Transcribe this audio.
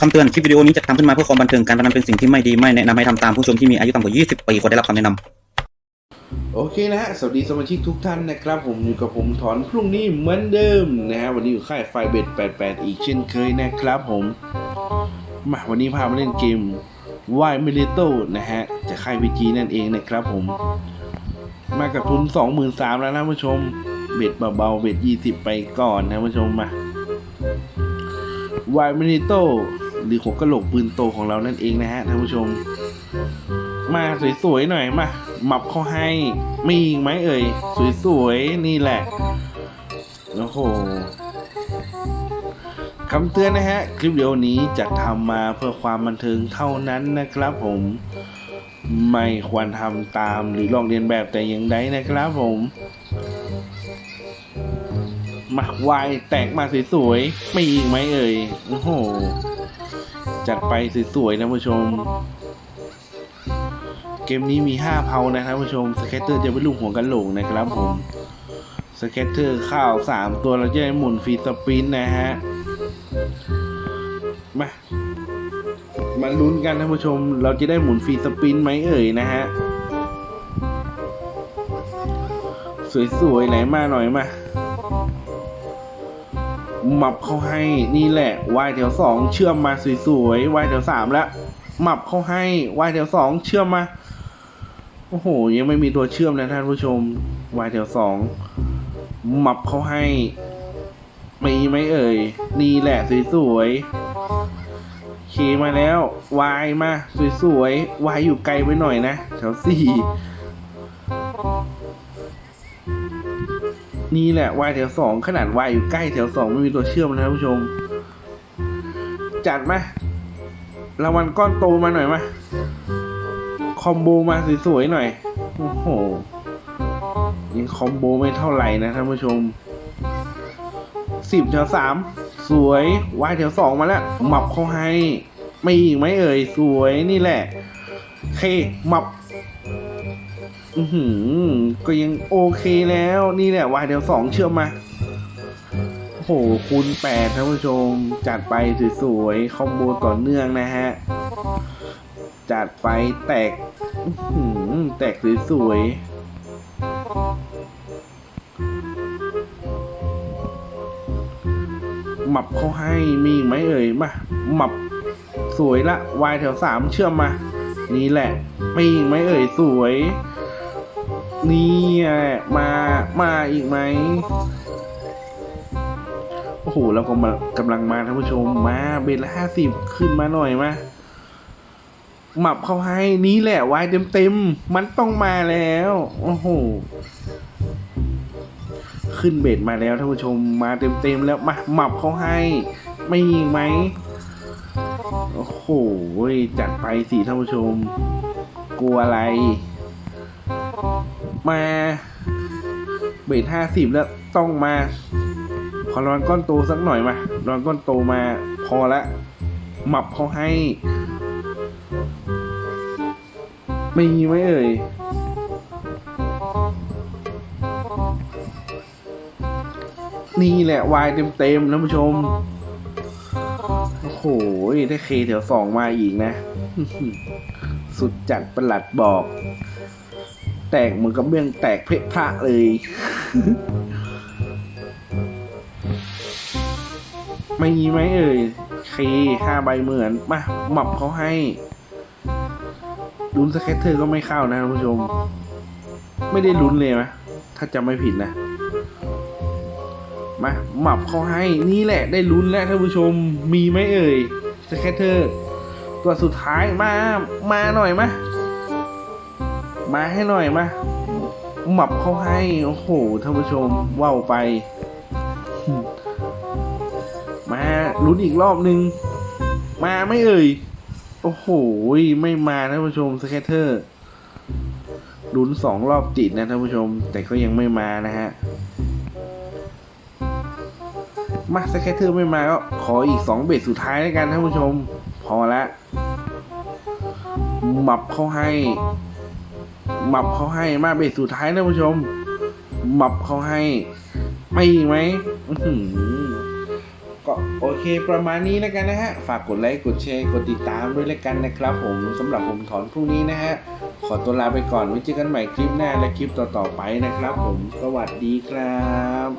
คำเตือน คลิปวิดีโอนี้จะทำขึ้นมาเพื่อความบันเทิงการพนันเป็นสิ่งที่ไม่ดี ไม่แนะนำให้ทำตามผู้ชมที่มีอายุต่ำกว่า 20 ปีควรได้รับคำแนะนำ โอเคนะฮะ สวัสดีสมาชิกทุกท่านนะครับ ผมอยู่กับผมถอนพรุ่งนี้เหมือนเดิมนะฮะ วันนี้อยู่ค่ายไฟเบด88 อีกเช่นเคยนะครับผม มาวันนี้พามาเล่นเกมวายมิลิโตนะฮะจะค่ายวีจีนั่นเองนะครับผม มากับทุน 23,000แล้วนะผู้ชม เบ็ดเบาๆ เบ็ด 20 ไปก่อนนะผู้ชมมาวายมิลิโต หรือหัวกะโหลกปืนโตของเรานั่นเองนะฮะท่านผู้ชม มาสวยๆหน่อยมาหมับเขาให้มีอีกไหมเอ่ยสวยๆนี่แหละโอ้โหคำเตือนนะฮะ คลิปวิดีโอนี้จะทำมาเพื่อความบันเทิงเท่านั้นนะครับผมไม่ควรทำตามหรือลองเรียนแบบแต่อย่างใดนะครับผมมาวายแตกมาสวยๆไม่อีกไหมเอ่ยโอ้โห จัดไปสวยๆนะผู้ชม เกมนี้มี 5เพานะครับผู้ชมสเก็ตเตอร์จะเป็นลูกหัวกันโหลกนะครับผมสเก็ตเตอร์ข้าว 3 ตัวเราจะได้หมุนฟรีสปินนะฮะ มา มาลุ้นกันท่านผู้ชม เราจะได้หมุนฟรีสปินไหมเอ่ยนะฮะ สวยๆไหนมาหน่อยมา มับเขาให้นี่แหละวายแถวสองเชื่อมมาสวยๆวายแถวสามแล้วมับเขาให้วายแถวสองเชื่อมมาโอ้โห ยังไม่มีตัวเชื่อมนะท่านผู้ชมวายแถวสองมับเขาให้มีไหมเอ่ย นี่แหละสวยๆเคมาแล้ววายมาสวยๆวายอยู่ไกลไปหน่อยนะแถวสี่ นี่แหละวายแถวสองขนาดวายอยู่ใกล้แถวสองไม่มีตัวเชื่อมนะท่านผู้ชม จัดไหมรางวัลก้อนโตมาหน่อยไหมคอมโบมาสวยๆหน่อย โอ้โหยังคอมโบไม่เท่าไหร่นะท่านผู้ชมสิบแถวสามสวยวายแถวสองมาแล้วหมับเขาให้ ไม่อีกไหมเอ่ย สวยนี่แหละเคหมับ อือหือ ก็ยังโอเคแล้ว นี่แหละวายแถวสองเชื่อมมา โอ้โห คูณแปดท่านผู้ชม จัดไปสวยๆ คอมโบต่อเนื่องนะฮะ จัดไปแตก อือหือแตกสวยๆหมับเขาให้มีอีกไหมเอ่ยมาหมับสวยละวายแถวสามเชื่อมมา นี่แหละมีอีกไหมเอ่ยสวย นี่แหละมามาอีกไหมโอ้โหเราก็มากำลังมาท่านผู้ชมมาเบลห้าสิบขึ้นมาหน่อยมาหมับเขาให้นี้แหละวายเต็มเต็มๆมันต้องมาแล้ว โอ้โหขึ้นเบ็ดมาแล้วท่านผู้ชมมาเต็มเต็มๆแล้วมาหมับเขาให้ ไม่ยิงไหมโอ้โหจัดไปสิท่านผู้ชม กลัวอะไร มาเบ็ดห้าสิบแล้วต้องมาขอรอนก้อนโตสักหน่อยมารอนก้อนโตมาพอละหมับเขาให้ ไม่มีไหมเอ่ยนี่แหละวายเต็มๆท่านผู้ชม โอ้โห ได้เคแถวสองมาอีกนะ สุดจัดประหลัดบอก แตกเหมือนกับเบื้องแตกเพะพระเลย ไม่มีไหมเอ่ยเคห้าใบเหมือน มาหมับเขาให้ลุ้นสแคตเตอร์ก็ไม่เข้านะท่านผู้ชม ไม่ได้ลุ้นเลยนะถ้าจำไม่ผิดนะ มาหมับเขาให้ นี่แหละได้ลุ้นแล้วท่านผู้ชม มีไหมเอ่ยสแคตเตอร์ ตัวสุดท้ายมา มาหน่อยมา มาให้หน่อยมาหมับเขาให้ โอ้โหท่านผู้ชมว่าวไป มาลุ้นอีกรอบนึง มาไม่เอ่ย โอ้โห ไม่มาท่านผู้ชมสแคตเตอร์ลุ้นสองรอบติดนะท่านผู้ชม แต่ก็ยังไม่มานะฮะ มาสแคตเตอร์ไม่มาก็ขออีกสองเบสสุดท้ายแล้วกันท่านผู้ชม พอละหมับเขาให้ หมับเขาให้มาเบสสุดท้ายนะผู้ชมหมับเขาให้ ไม่ไหมก็โอเคประมาณนี้แล้วกันนะฮะ ฝากกดไลค์ กดแชร์ กดติดตามด้วยแล้วกันนะครับผมสำหรับผมถอนพรุ่งนี้นะฮะ ขอตัวลาไปก่อนไว้เจอกันใหม่คลิปหน้าและคลิปต่อๆไปนะครับผม สวัสดีครับ